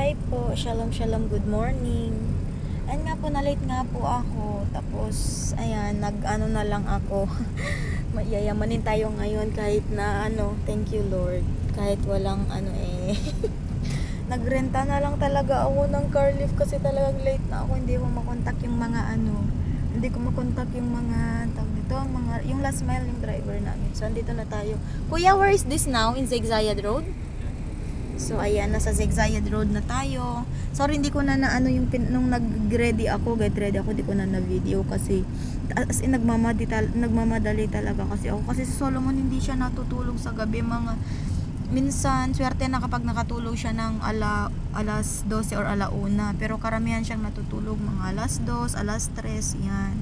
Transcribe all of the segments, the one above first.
Hi po, shalom shalom, good morning. Ayun nga po, na-late nga po ako. Tapos, ayan, nag-ano na lang ako. Mayayamanin tayo ngayon kahit na ano, thank you Lord. Kahit walang ano eh. Nagrenta na lang talaga ako ng car lift kasi talagang late na ako. Hindi ko makontak yung mga ano. Hindi ko makontak yung mga tawag dito, mga yung last mile yung driver namin. So andito na tayo. Kuya, where is this now? In Zigzayad Road? So ayan, nasa Zigzayad Road na tayo. Sorry hindi ko na na ano yung pin, nung nag-ready ako, get ready ako, di ko na na video kasi as in nagmamadali, tal- nagmamadali talaga kasi ako. Kasi si Solomon hindi siya natutulog sa gabi mga minsan swerte na kapag nakatulog siya ng ala, alas 12 or ala 1 pero karamihan siyang natutulog mga alas 2, alas 3 yan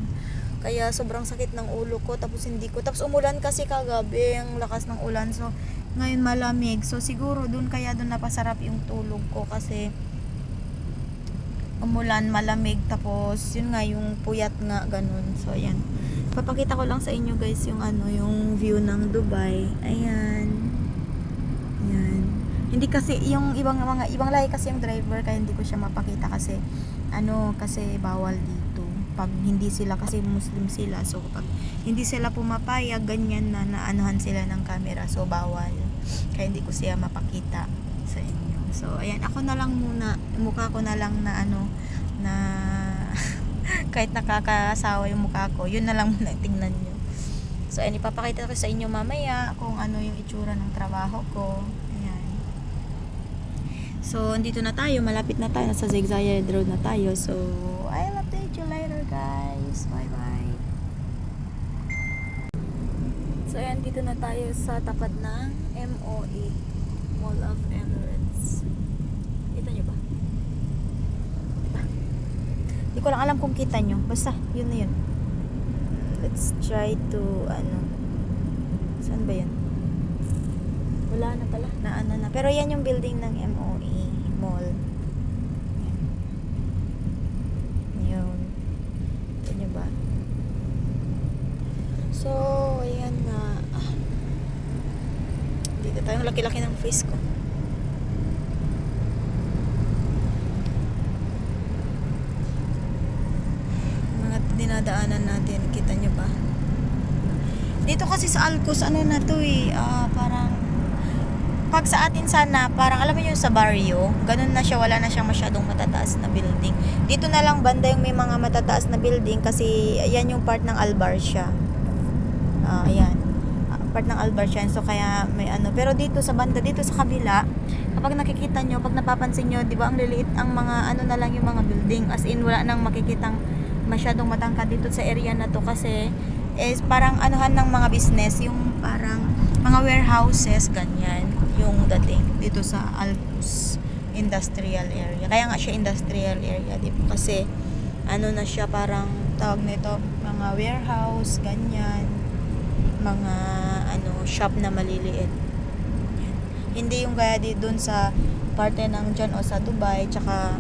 kaya sobrang sakit ng ulo ko tapos hindi ko tapos umulan kasi kagabi ang lakas ng ulan so ngayon malamig. So siguro dun kaya dun napasarap yung tulog ko kasi umulan malamig tapos yun nga yung puyat nga ganun. So ayan. Papakita ko lang sa inyo guys yung ano yung view ng Dubai. Ayan. Yan. Hindi kasi yung ibang mga ibang lahi kasi yung driver kaya hindi ko siya mapakita kasi ano kasi bawal dito. Pag hindi sila kasi Muslim sila. So pag hindi sila pumapayag ganyan na naanuhan sila ng camera. So bawal. Kaya hindi ko siya mapakita sa inyo. So ayan ako na lang muna mukha ko na lang na ano na kahit nakakasawa yung mukha ko yun na lang muna tingnan nyo. So, ayan, ipapakita ko sa inyo mamaya kung ano yung itsura ng trabaho ko. Ayan. So, andito na tayo. Malapit na tayo. Nasa Zigzayad Road na tayo. So, I'll update you later, guys. Bye-bye. So, ayan, dito na tayo sa tapat ng MOE. Mall of Emirates. Kita nyo ba? Hindi ko lang alam kung kita nyo. Basta, yun na yun let's try to ano saan ba yan wala na pala na ano na pero yan yung building ng MOE mall yun ito nyo ba so ayan nga ah. Dito tayo laki-laki ng face ko. Mga dinadaanan natin kita nyo ba? Dito kasi sa Alcos ano na to eh ah, parang pag sa atin sana parang alam mo yung sa barrio ganun na siya wala na siyang masyadong matataas na building. Dito na lang banda yung may mga matataas na building kasi ayan yung part ng Albar siya. Ah ayan part ng Albar siya so kaya may ano. Pero dito sa banda dito sa kabila kapag nakikita nyo pag napapansin nyo di ba ang liliit ang mga ano na lang yung mga building. As in wala nang makikitang masyadong matangkad dito sa area na to kasi is parang anuhan ng mga business yung parang mga warehouses ganyan yung dating dito sa Alpus industrial area. Kaya nga siya industrial area di ba? Kasi ano na siya parang tawag nito mga warehouse ganyan mga ano shop na maliliit hindi yung gaya di doon sa parte ng dyan o sa Dubai tsaka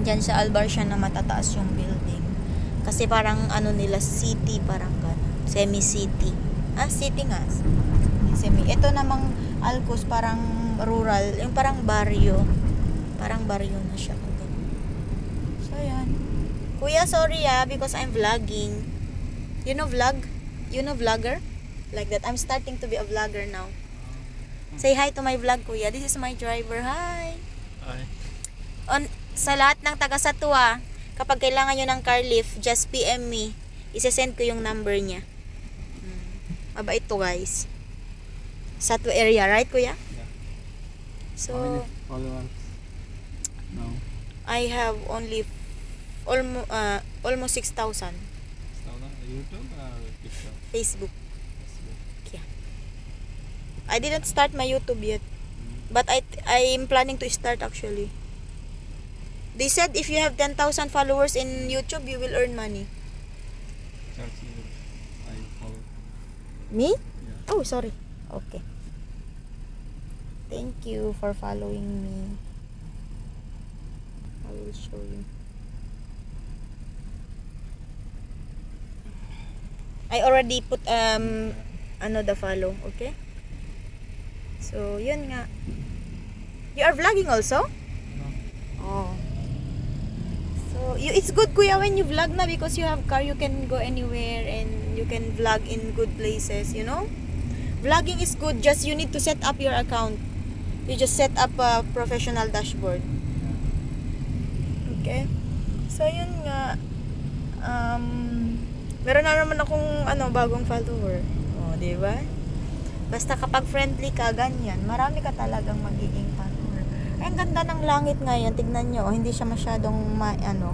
dyan sa Albar siya na matataas yung building. Kasi parang ano nila, city parang gano'n. Semi-city. Ah, city nga. Semi. Ito namang Alcos parang rural. Yung parang barrio. Parang barrio na siya. ganun. So, yan. Kuya, sorry ah, because I'm vlogging. You know vlog? You know vlogger? Like that. I'm starting to be a vlogger now. Say hi to my vlog, kuya. This is my driver. Hi! Ay, on sa lahat ng taga Satua, kapag kailangan nyo ng car lift, just PM me. Isesend ko yung number niya. Hmm. Mabait to guys. Satua area, right kuya? Yeah. So, followers? No. I have only almost uh, almost 6,000 Instagram, YouTube or TikTok? Facebook. Yeah. I didn't start my YouTube yet, but I I'm planning to start actually. They said if you have 10,000 followers in YouTube, you will earn money. Me? Yeah. Oh, sorry. Okay. Thank you for following me. I will show you. I already put um ano the follow, okay? So, yun nga. You are vlogging also? No, Oh. So, you, it's good kuya when you vlog na because you have car, you can go anywhere and you can vlog in good places, you know? Vlogging is good, just you need to set up your account. You just set up a professional dashboard. Okay? So, yun nga. Um, meron na naman akong ano, bagong follower. O, di ba? Basta kapag friendly ka, ganyan, marami ka talagang magiging follower. Ay, ang ganda ng langit ngayon. Tignan nyo, oh, hindi siya masyadong ma, ano,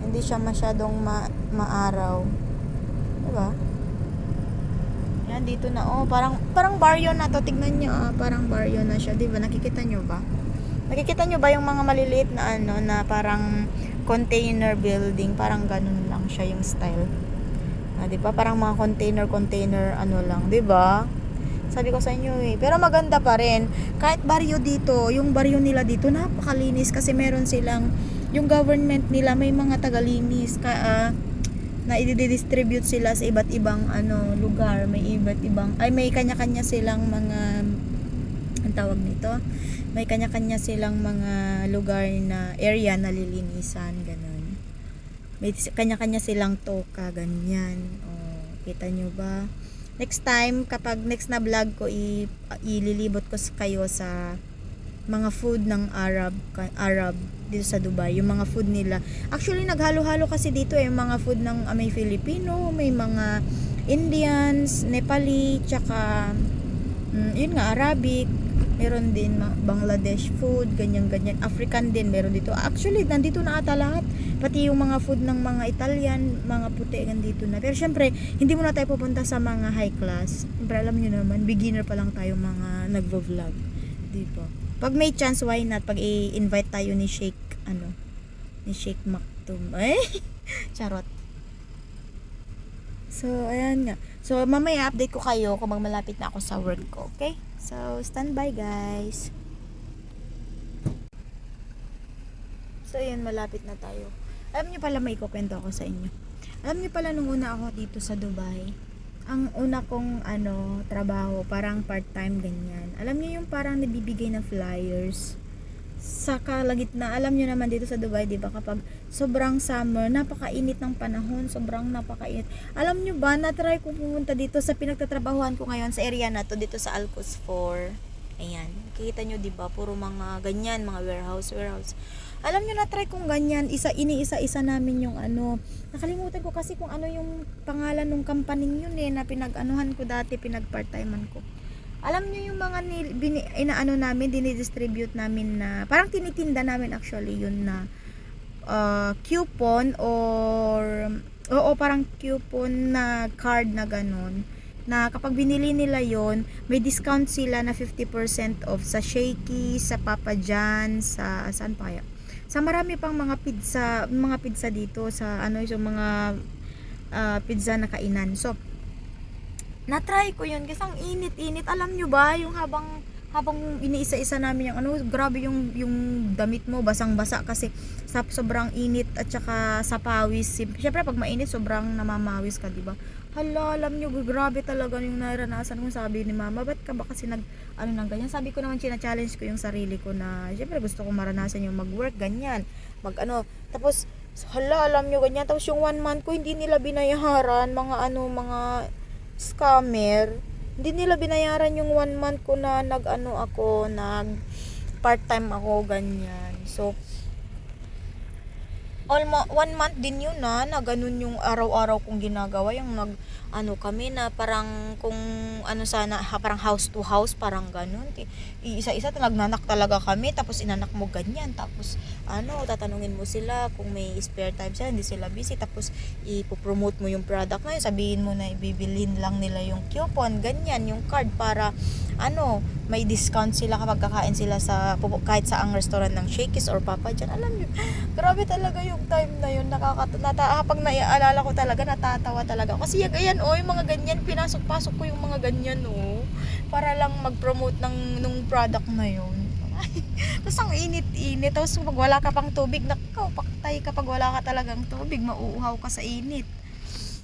hindi siya masyadong ma, maaraw. Diba? Yan, dito na. Oh, parang, parang baryo na to. Tignan nyo, ah, parang baryo na siya. Diba? Nakikita nyo ba? Nakikita nyo ba yung mga maliliit na ano, na parang container building? Parang ganun lang siya yung style. Ah, 'di ba? Parang mga container container ano lang, 'di ba? Sabi ko sa inyo eh. Pero maganda pa rin. Kahit baryo dito, yung baryo nila dito napakalinis kasi meron silang yung government nila may mga tagalinis ka ah, na i-distribute sila sa iba't ibang ano lugar, may iba't ibang ay may kanya-kanya silang mga ang tawag nito. May kanya-kanya silang mga lugar na area na lilinisan, ganun. May kanya-kanya silang toka, ganyan. Oh, kita nyo ba? Next time, kapag next na vlog ko, i- ililibot ko kayo sa mga food ng Arab Arab dito sa Dubai, yung mga food nila. Actually, naghalo-halo kasi dito eh, yung mga food ng ah, may Filipino, may mga Indians, Nepali, tsaka mm, yun nga, Arabic, meron din Bangladesh food, ganyan-ganyan. African din, meron dito. Actually, nandito na ata lahat. Pati yung mga food ng mga Italian, mga puti, nandito na. Pero syempre, hindi muna tayo pupunta sa mga high class. Syempre, alam nyo naman, beginner pa lang tayo mga nagvo-vlog. Di ba? Pag may chance, why not? Pag i-invite tayo ni Sheikh, ano, ni Sheikh Maktoum. Eh, charot. So, ayan nga. So, mamaya update ko kayo kung malapit na ako sa work ko. Okay? So, stand by guys. So, yun, malapit na tayo. Alam niyo pala may ikukwento ako sa inyo. Alam niyo pala nung una ako dito sa Dubai, ang una kong ano, trabaho, parang part-time ganyan. Alam niyo yung parang nabibigay na flyers sa kalagitna, alam nyo naman dito sa Dubai, di ba, kapag sobrang summer, napakainit ng panahon, sobrang napakainit. Alam nyo ba, na-try ko pumunta dito sa pinagtatrabahuan ko ngayon sa area na to, dito sa Alcos 4. Ayan, nakikita nyo, di ba, puro mga ganyan, mga warehouse, warehouse. Alam nyo, na-try kong ganyan, isa, iniisa-isa namin yung ano, nakalimutan ko kasi kung ano yung pangalan ng company yun eh, na pinag-anuhan ko dati, pinag-part-timean ko alam niyo yung mga ni, bini, inaano namin, dinidistribute namin na, parang tinitinda namin actually yun na uh, coupon or, oo parang coupon na card na ganun na kapag binili nila yon may discount sila na 50% off sa Shaky, sa Papa John, sa saan pa kaya? Sa marami pang mga pizza, mga pizza dito sa ano yung mga uh, pizza na kainan. So, na-try ko yun kasi ang init-init. Alam nyo ba, yung habang habang iniisa-isa namin yung ano, grabe yung yung damit mo basang-basa kasi sobrang init at saka sa pawis. Syempre pag mainit sobrang namamawis ka, di ba? Hala, alam nyo, grabe talaga yung naranasan ko. Sabi ni mama, ba't ka ba kasi nag, ano nang ganyan? Sabi ko naman, china-challenge ko yung sarili ko na, syempre gusto ko maranasan yung mag-work, ganyan. Mag ano, tapos, hala, alam nyo, ganyan. Tapos yung one month ko, hindi nila binayaran, mga ano, mga scammer. Hindi nila binayaran yung one month ko na nag-ano ako, nag part-time ako, ganyan. So, almost one month din yun na, na ganun yung araw-araw kong ginagawa, yung nag, ano kami na parang kung ano sana, ha, parang house to house, parang ganun. Ti- Isa-isa, nagnanak talaga kami, tapos inanak mo ganyan, tapos ano, tatanungin mo sila kung may spare time sila, hindi sila busy, tapos ipopromote mo yung product na yun, sabihin mo na ibibilhin lang nila yung coupon, ganyan, yung card para ano, may discount sila kapag kakain sila sa kahit sa ang restaurant ng Shakey's or Papa John. Alam niyo, grabe talaga yung time na yun. Nakaka nata kapag naiaalala ko talaga natatawa talaga. Kasi yung ayan oh, yung mga ganyan pinasok-pasok ko yung mga ganyan oh para lang mag-promote ng nung product na yun. Tapos ang init-init. Tapos pag wala ka pang tubig, nakaw, paktay kapag wala ka talagang tubig, mauuhaw ka sa init.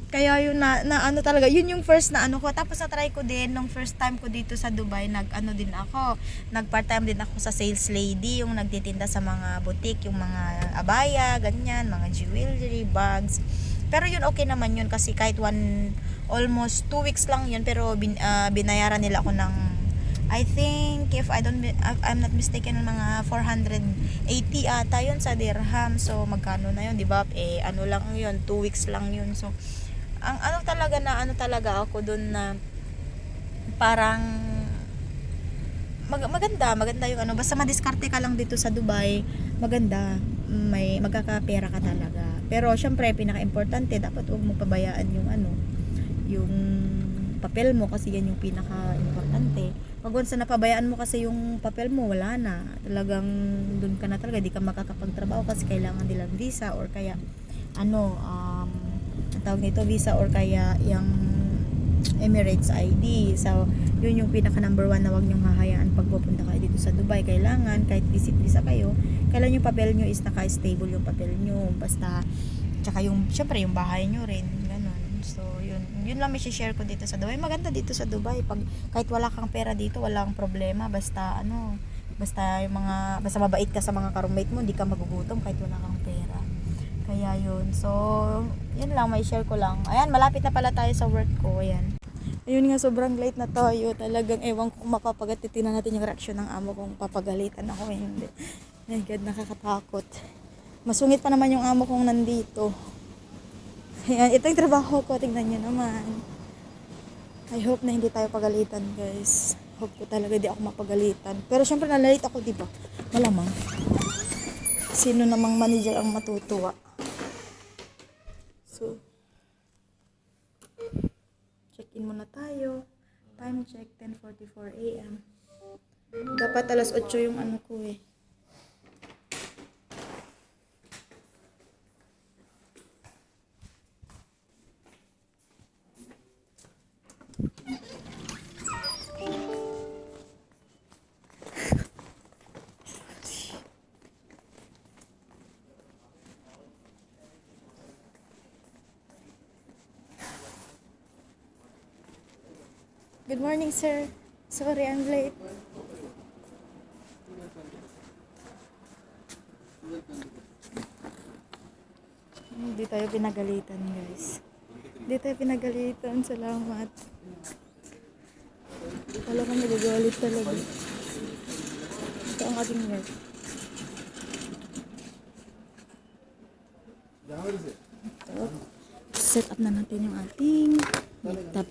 Kaya yun na, na ano talaga, yun yung first na ano ko. Tapos na-try ko din, nung first time ko dito sa Dubai, nag ano din ako, nag part-time din ako sa sales lady, yung nagtitinda sa mga boutique, yung mga abaya, ganyan, mga jewelry, bags. Pero yun okay naman yun kasi kahit one, almost two weeks lang yun, pero bin, ah, binayaran nila ako ng I think if I don't if I'm not mistaken mga 480 ata yun sa dirham. So magkano na yun, 'di ba? Eh ano lang yun, 2 weeks lang yun. So ang ano talaga na ano talaga ako doon na parang mag, maganda, maganda yung ano, basta madiskarte ka lang dito sa Dubai, maganda, may magkakapera ka talaga. Pero syempre, pinaka-importante, dapat huwag mo pabayaan yung ano, yung papel mo kasi yan yung pinaka-importante. Pag once na napabayaan mo kasi yung papel mo, wala na. Talagang doon ka na talaga, di ka makakapagtrabaho kasi kailangan nilang visa or kaya ano, um, tawag nito, visa or kaya yung Emirates ID. So, yun yung pinaka number one na wag niyong hahayaan pag pupunta kayo dito sa Dubai. Kailangan, kahit visit visa kayo, kailangan yung papel nyo is naka-stable yung papel nyo. Basta, tsaka yung, syempre yung bahay nyo rin. Ganun. So, yun. Yun lang may share ko dito sa Dubai. Maganda dito sa Dubai. Pag, kahit wala kang pera dito, walang problema. Basta, ano, basta yung mga, basta mabait ka sa mga ka-roommate mo, hindi ka magugutom kahit wala kang pera. Kaya yun. So, yun lang, may share ko lang. Ayan, malapit na pala tayo sa work ko. Ayan. Ayun nga, sobrang late na tayo. Talagang ewan kung mapapagatitin na natin yung reaksyon ng amo kung papagalitan ako. Hindi. My God, nakakatakot. Masungit pa naman yung amo kong nandito. Ayan, ito yung trabaho ko. Tingnan nyo naman. I hope na hindi tayo pagalitan, guys. Hope ko talaga di ako mapagalitan. Pero syempre, nalalate ako, di ba? Malamang. Sino namang manager ang matutuwa? So, check-in muna tayo. Time check, 10.44 a.m. Dapat alas 8 yung ano ko eh. Good morning, sir. Sorry, I'm late. Hindi tayo pinagalitan, guys. Hindi tayo pinagalitan. Salamat. Wala kang nagagalit talaga. Ito ang ating work. Ito. Set up na natin yung ating laptop.